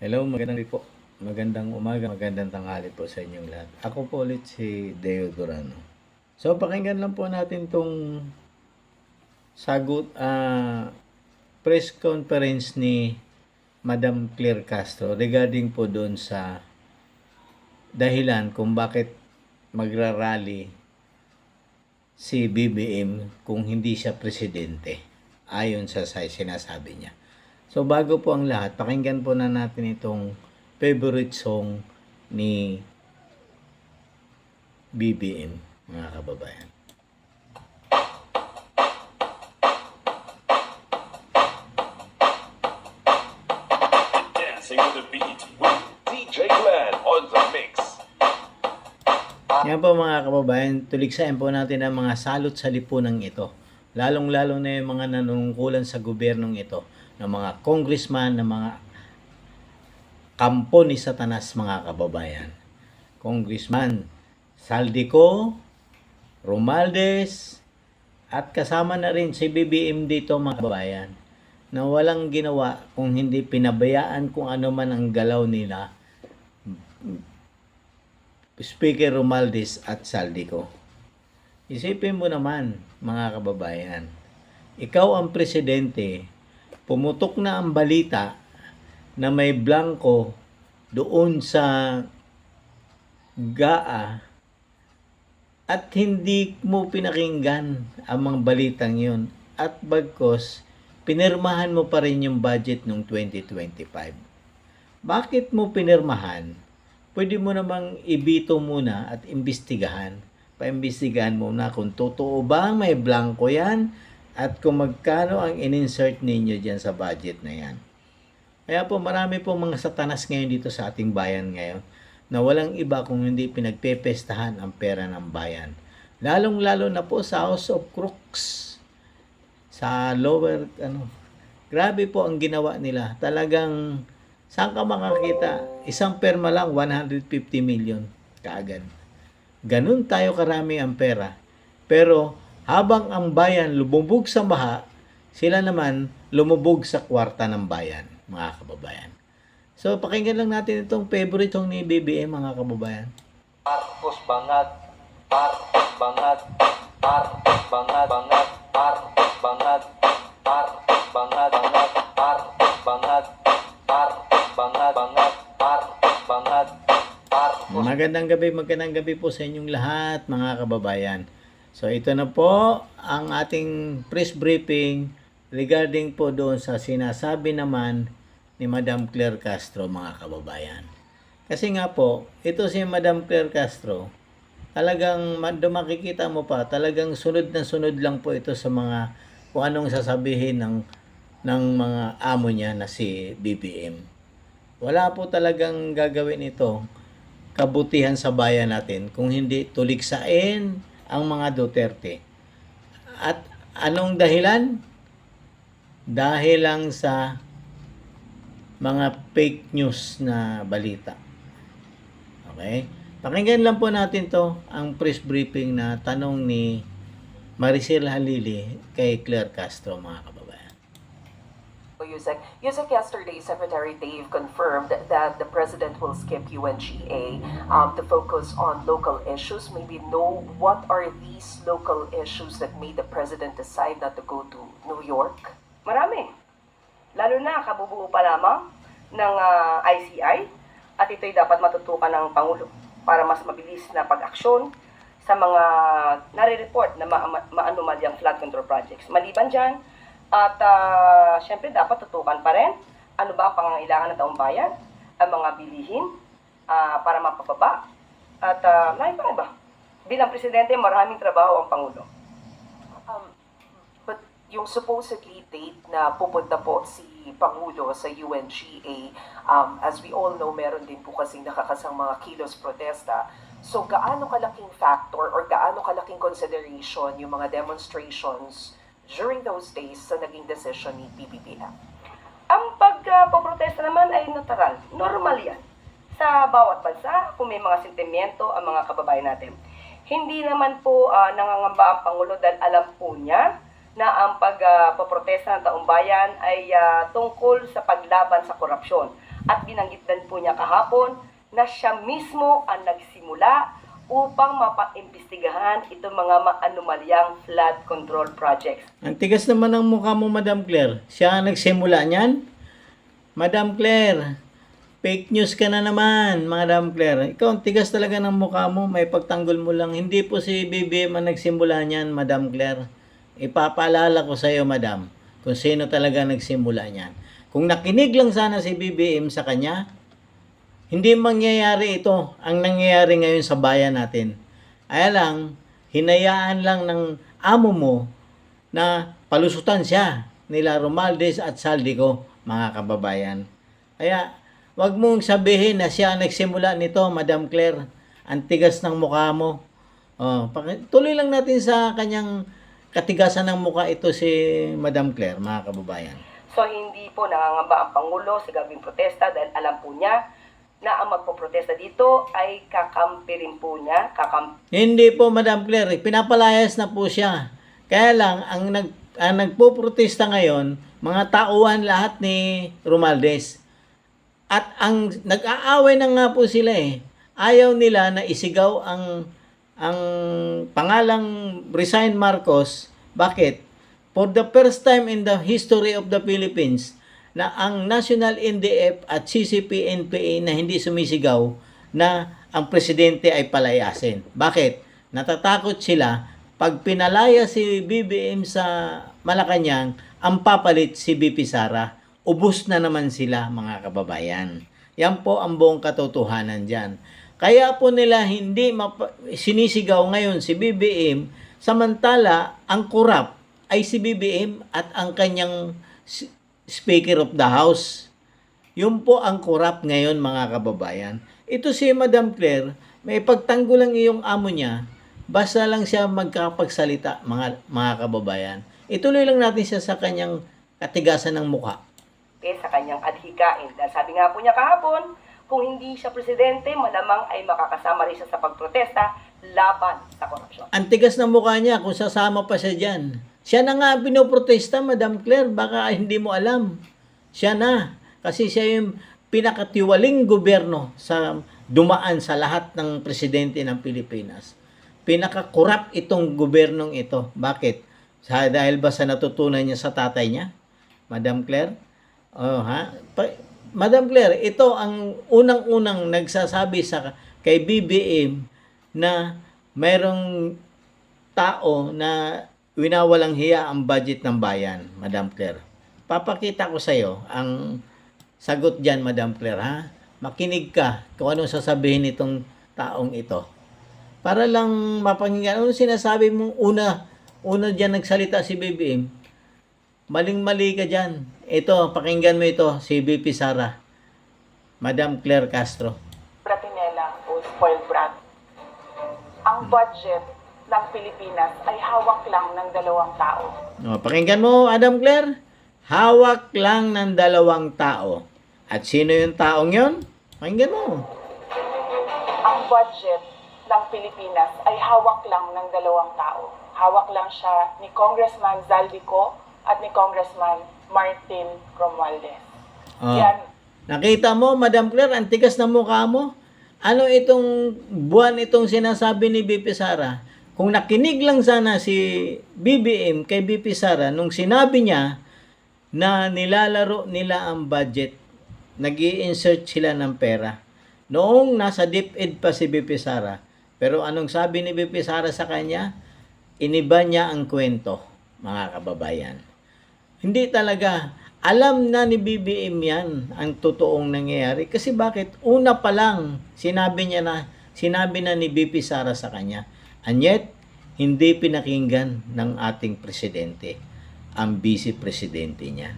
Hello, magandang po. Magandang umaga, magandang tanghali po sa inyong lahat. Ako po ulit si Deo Durano. So, pakinggan lang po natin tong sagot, ah, press conference ni Madam Claire Castro regarding po doon sa dahilan kung bakit magrarally si BBM kung hindi siya presidente ayon sa sinasabi niya. So bago po ang lahat, pakinggan po na natin itong favorite song ni BBM, mga kababayan. Yan po mga kababayan, tuligsain po natin ang mga salot sa lipunang ito. Lalong-lalo na yung mga nanunungkulan sa gobyernong ito, ng mga congressman, ng mga kampo ni Satanas mga kababayan. Congressman Saldico, Romaldes, at kasama na rin si BBM dito mga kababayan na walang ginawa kung hindi pinabayaan kung ano man ang galaw nila Speaker Romaldes at Saldico. Isipin mo naman, mga kababayan, ikaw ang presidente, pumutok na ang balita na may blanco doon sa GAA at hindi mo pinakinggan ang mga balitang yun at bagkos pinirmahan mo pa rin yung budget ng 2025. Bakit mo pinirmahan? Pwede mo namang ibito muna at imbestigahan. Paimbestigahan mo na kung totoo ba may blanco yan at kung magkano ang in-insert ninyo dyan sa budget na yan. Kaya po marami po mga satanas ngayon dito sa ating bayan ngayon na walang iba kung hindi pinagpepestahan ang pera ng bayan. Lalong-lalo na po sa House of Crooks. Sa lower ano grabe po ang ginawa nila. Talagang saan ka makakita? Isang perma lang 150 million kaagad. Ganun tayo karami ang pera. Pero habang ang bayan lumubog sa baha sila naman lumubog sa kwarta ng bayan mga kababayan. So pakinggan lang natin itong favorite song ni BBM mga kababayan. Marcos Bangag, Marcos Bangag, Marcos Bangag, Bangag, Marcos Bangag, Marcos Bangag, Bangag, Marcos Bangag, Marcos Bangag, Bangag, Marcos Bangag, Marcos Magandang gabi, magandang gabi po sa inyong lahat mga kababayan. So ito na po ang ating press briefing regarding po doon sa sinasabi naman ni Madam Claire Castro mga kababayan. Kasi nga po, ito si Madam Claire Castro, talagang makikita mo pa, talagang sunod na sunod lang po ito sa mga kung anong sasabihin ng ng mga amo niya na si BBM. Wala po talagang gagawin ito kabutihan sa bayan natin kung hindi tuligsain ang mga Duterte. At anong dahilan? Dahil lang sa mga fake news na balita. Okay? Pakinggan lang po natin to ang press briefing na tanong ni Maricel Halili kay Claire Castro mga kababayan. Yusek. Yusek, yesterday, Secretary Dave confirmed that the president will skip UNGA um, to focus on local issues. Maybe know what are these local issues that made the president decide not to go to New York? Marami. Lalo na kabubuo pa lamang ng ah, ICI at ito'y dapat matutukan ng Pangulo para mas mabilis na pag-aksyon sa mga nare-report na ma- maanumalyang flood control projects. Maliban dyan, at ah, syempre dapat tutukan pa rin ano ba ang pangangailangan ng taong bayan, ang mga bilihin ah, para mapababa. At uh, pa rin ba? Bilang presidente, maraming trabaho ang Pangulo. Um, but yung supposedly date na pupunta po si Pangulo sa UNGA, um, as we all know, meron din po kasing nakakasang mga kilos protesta. So, gaano kalaking factor or gaano kalaking consideration yung mga demonstrations during those days sa naging decision ni PBBM? Ang pagpaprotesta naman ay natural, normal yan. Sa bawat bansa, kung may mga sentimiento ang mga kababayan natin. Hindi naman po ah, nangangamba ang Pangulo dahil alam po niya na ang pagpaprotesta ng taong bayan ay ah, tungkol sa paglaban sa korupsyon. At binanggit din po niya kahapon na siya mismo ang nagsimula upang mapaimbestigahan itong mga maanumalyang flood control projects. Ang tigas naman ng mukha mo, Madam Claire. Siya ang nagsimula niyan. Madam Claire, fake news ka na naman, Madam Claire. Ikaw, ang tigas talaga ng mukha mo. May pagtanggol mo lang. Hindi po si BBM ang nagsimula niyan, Madam Claire. Ipapaalala ko sa iyo, Madam, kung sino talaga nagsimula niyan. Kung nakinig lang sana si BBM sa kanya, hindi mangyayari ito ang nangyayari ngayon sa bayan natin. Ay lang, hinayaan lang ng amo mo na palusutan siya nila Romaldes at Saldico, mga kababayan. Kaya, wag mong sabihin na siya ang nagsimula nito, Madam Claire. Ang tigas ng mukha mo. Oh, tuloy lang natin sa kanyang katigasan ng mukha ito si Madam Claire, mga kababayan. So hindi po nangangamba ang Pangulo sa gabing protesta dahil alam po niya na ang magpoprotesta dito ay kakampi rin po niya, kakampi Hindi po, Madam Claire. Pinapalayas na po siya. Kaya lang, ang, nag, ang nagpo-protesta ngayon, mga tauhan lahat ni Romaldes. At ang nag-aaway na nga po sila eh. Ayaw nila na isigaw ang ang pangalang Resign Marcos. Bakit? For the first time in the history of the Philippines, na ang National NDF at CCP-NPA na hindi sumisigaw na ang presidente ay palayasin. Bakit? Natatakot sila pag pinalaya si BBM sa Malacanang, ang papalit si BP Sara. Ubus na naman sila mga kababayan. Yan po ang buong katotohanan dyan. Kaya po nila hindi sinisigaw ngayon si BBM samantala ang kurap ay si BBM at ang kanyang Speaker of the House. Yun po ang kurap ngayon mga kababayan. Ito si Madam Claire, may pagtanggol ang iyong amo niya, basta lang siya magkapagsalita mga, mga kababayan. Ituloy lang natin siya sa kanyang katigasan ng mukha. sa kanyang adhikain. Dahil sabi nga po niya kahapon, kung hindi siya presidente, malamang ay makakasama rin siya sa pagprotesta laban sa korupsyon. Ang tigas ng mukha niya kung sasama pa siya dyan. Siya na nga ang pinoprotesta, Madam Claire. Baka hindi mo alam. Siya na. Kasi siya yung pinakatiwaling gobyerno sa dumaan sa lahat ng presidente ng Pilipinas. Pinakakurap itong gobyernong ito. Bakit? Sa, dahil ba sa natutunan niya sa tatay niya? Madam Claire? Oh, ha? Pa- Madam Claire, ito ang unang-unang nagsasabi sa kay BBM na mayroong tao na winawalang hiya ang budget ng bayan, Madam Claire. Papakita ko sa iyo ang sagot diyan, Madam Claire, ha? Makinig ka kung anong sasabihin nitong taong ito. Para lang mapakinggan, ano sinasabi mong una, una diyan nagsalita si BBM, Maling-mali ka dyan. Ito, pakinggan mo ito, si BP Sara. Madam Claire Castro. Bratinela o spoiled brat. Ang budget ng Pilipinas ay hawak lang ng dalawang tao. O, pakinggan mo, Adam Claire. Hawak lang ng dalawang tao. At sino yung taong yon? Pakinggan mo. Ang budget ng Pilipinas ay hawak lang ng dalawang tao. Hawak lang siya ni Congressman Zaldico at ni Congressman Martin Romualdez. O, Yan nakita mo, Madam Claire, ang tigas ng mukha mo. Ano itong buwan itong sinasabi ni BP Sara? Kung nakinig lang sana si BBM kay BP Sara nung sinabi niya na nilalaro nila ang budget, nag insert sila ng pera. Noong nasa DepEd pa si BP Sara, pero anong sabi ni BP Sara sa kanya? Iniba niya ang kwento, mga kababayan. Hindi talaga. Alam na ni BBM yan ang totoong nangyayari. Kasi bakit? Una pa lang, sinabi niya na, sinabi na ni BP Sara sa kanya. And yet, hindi pinakinggan ng ating presidente ang vice presidente niya.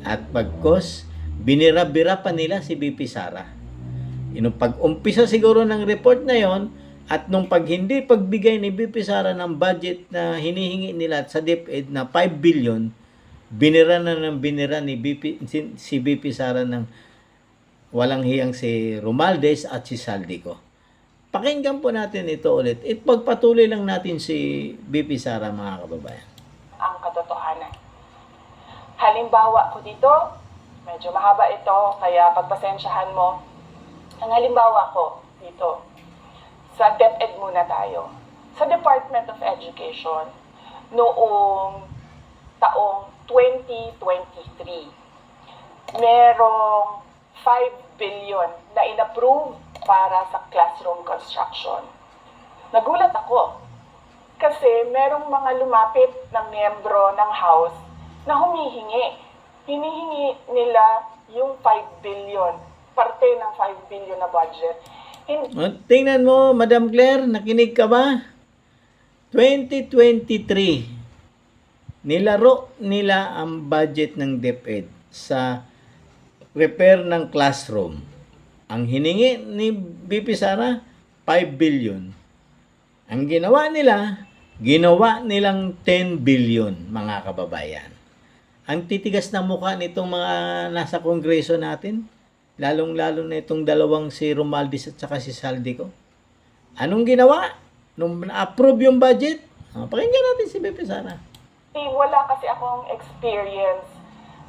At pagkos, binira-bira pa nila si BP Sara. Yung pag-umpisa siguro ng report na yon at nung pag hindi pagbigay ni BP Sara ng budget na hinihingi nila sa DepEd na 5 billion, binira na ng binira ni BP, si, si BP Sara ng walang hiyang si Romaldes at si Saldico. Pakinggan po natin ito ulit. Ipagpatuloy lang natin si BP Sara mga kababayan. ang katotohanan. Halimbawa ko dito, Medyo mahaba ito, kaya pagpasensyahan mo. Ang halimbawa ko dito, sa DepEd muna tayo. Sa Department of Education, noong taong 2023, merong 5 billion na inapprove para sa classroom construction. Nagulat ako kasi merong mga lumapit na miyembro ng House na humihingi. Hinihingi nila yung 5 billion, parte ng 5 billion na budget. O, tingnan mo, Madam Claire, nakinig ka ba? 2023, nilaro nila ang budget ng DepEd sa repair ng classroom. Ang hiningi ni BP Sara, 5 billion. Ang ginawa nila, ginawa nilang 10 billion, mga kababayan. Ang titigas na mukha nitong mga nasa kongreso natin, lalong-lalo na itong dalawang si Romaldis at saka si Saldico. Anong ginawa? Nung na-approve yung budget, ah, pakinggan natin si BP Sara. Eh, wala kasi akong experience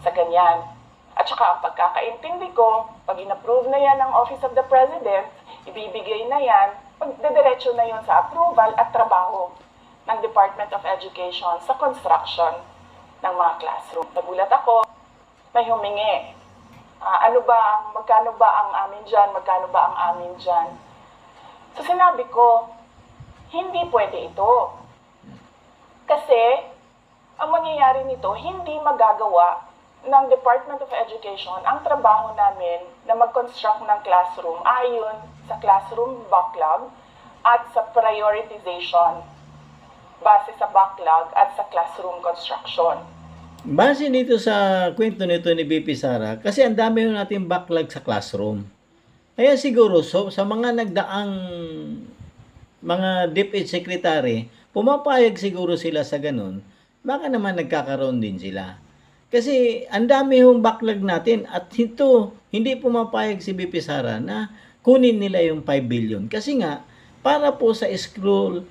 sa ganyan. At saka ang pagkakaintindi ko, pag in-approve na yan ng Office of the President, ibibigay na yan, magdediretso na yun sa approval at trabaho ng Department of Education sa construction ng mga classroom. Nagulat ako, may humingi. Ah, ano ba ang, magkano ba ang amin dyan, magkano ba ang amin dyan? So sinabi ko, hindi pwede ito. Kasi, ang mangyayari nito, hindi magagawa ng Department of Education ang trabaho namin na mag-construct ng classroom ayon sa classroom backlog at sa prioritization base sa backlog at sa classroom construction. Base dito sa kwento nito ni BP Sara, kasi ang dami yung natin backlog sa classroom. Kaya siguro, so, sa mga nagdaang mga DepEd secretary, pumapayag siguro sila sa ganun, baka naman nagkakaroon din sila. Kasi ang dami yung backlog natin at ito, hindi pumapayag si BP Sara na kunin nila yung 5 billion. Kasi nga, para po sa school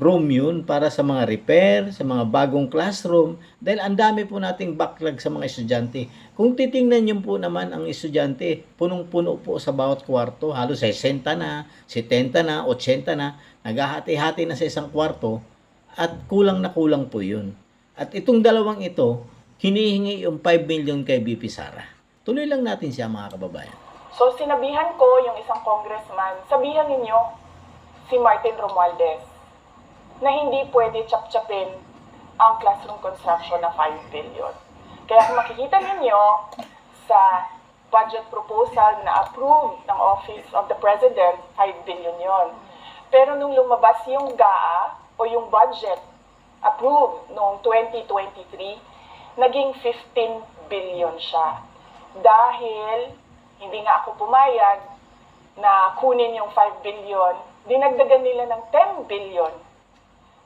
room yun para sa mga repair, sa mga bagong classroom, dahil ang dami po nating backlog sa mga estudyante. Kung titingnan niyo po naman ang estudyante, punong-puno po sa bawat kwarto, halos 60 na, 70 na, 80 na, naghahati-hati na sa isang kwarto, at kulang na kulang po yun. At itong dalawang ito, hinihingi yung 5 million kay BP Sara. Tuloy lang natin siya mga kababayan. So sinabihan ko yung isang congressman, sabihan ninyo si Martin Romualdez na hindi pwede chap-chapin ang classroom construction na 5 billion. Kaya kung makikita ninyo sa budget proposal na approved ng Office of the President, 5 billion yon. Pero nung lumabas yung GAA o yung budget approved noong 2023, naging 15 billion siya. Dahil hindi nga ako pumayag na kunin yung 5 billion, dinagdagan nila ng 10 billion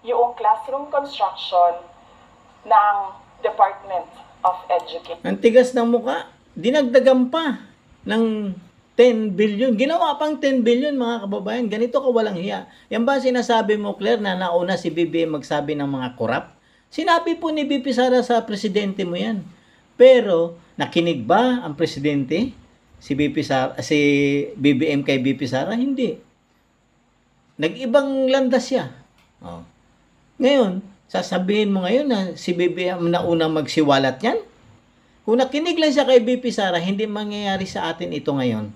yung classroom construction ng Department of Education. Ang tigas ng muka, dinagdagan pa ng 10 billion. Ginawa pang 10 billion mga kababayan. Ganito ka walang hiya. Yan ba sinasabi mo, Claire, na nauna si BBM magsabi ng mga korap? Sinabi po ni BP Sara sa presidente mo yan. Pero, nakinig ba ang presidente? Si BP Sara, si BBM kay BP Sara? Hindi. Nag-ibang landas siya. Oh. Ngayon, sasabihin mo ngayon na si BBM na unang magsiwalat yan? Kung nakinig lang siya kay BP Sara, hindi mangyayari sa atin ito ngayon.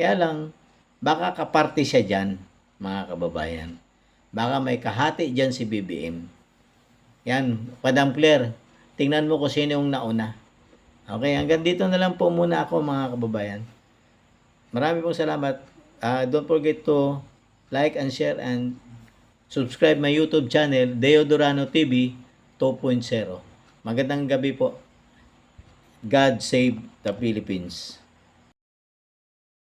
Kaya lang, baka kaparte siya dyan, mga kababayan. Baka may kahati dyan si BBM. Yan, Madam Claire, tingnan mo kung sino yung nauna. Okay, hanggang dito na lang po muna ako mga kababayan. Marami pong salamat. Ah, don't forget to like and share and subscribe my YouTube channel, Deodorano TV 2.0. Magandang gabi po. God save the Philippines.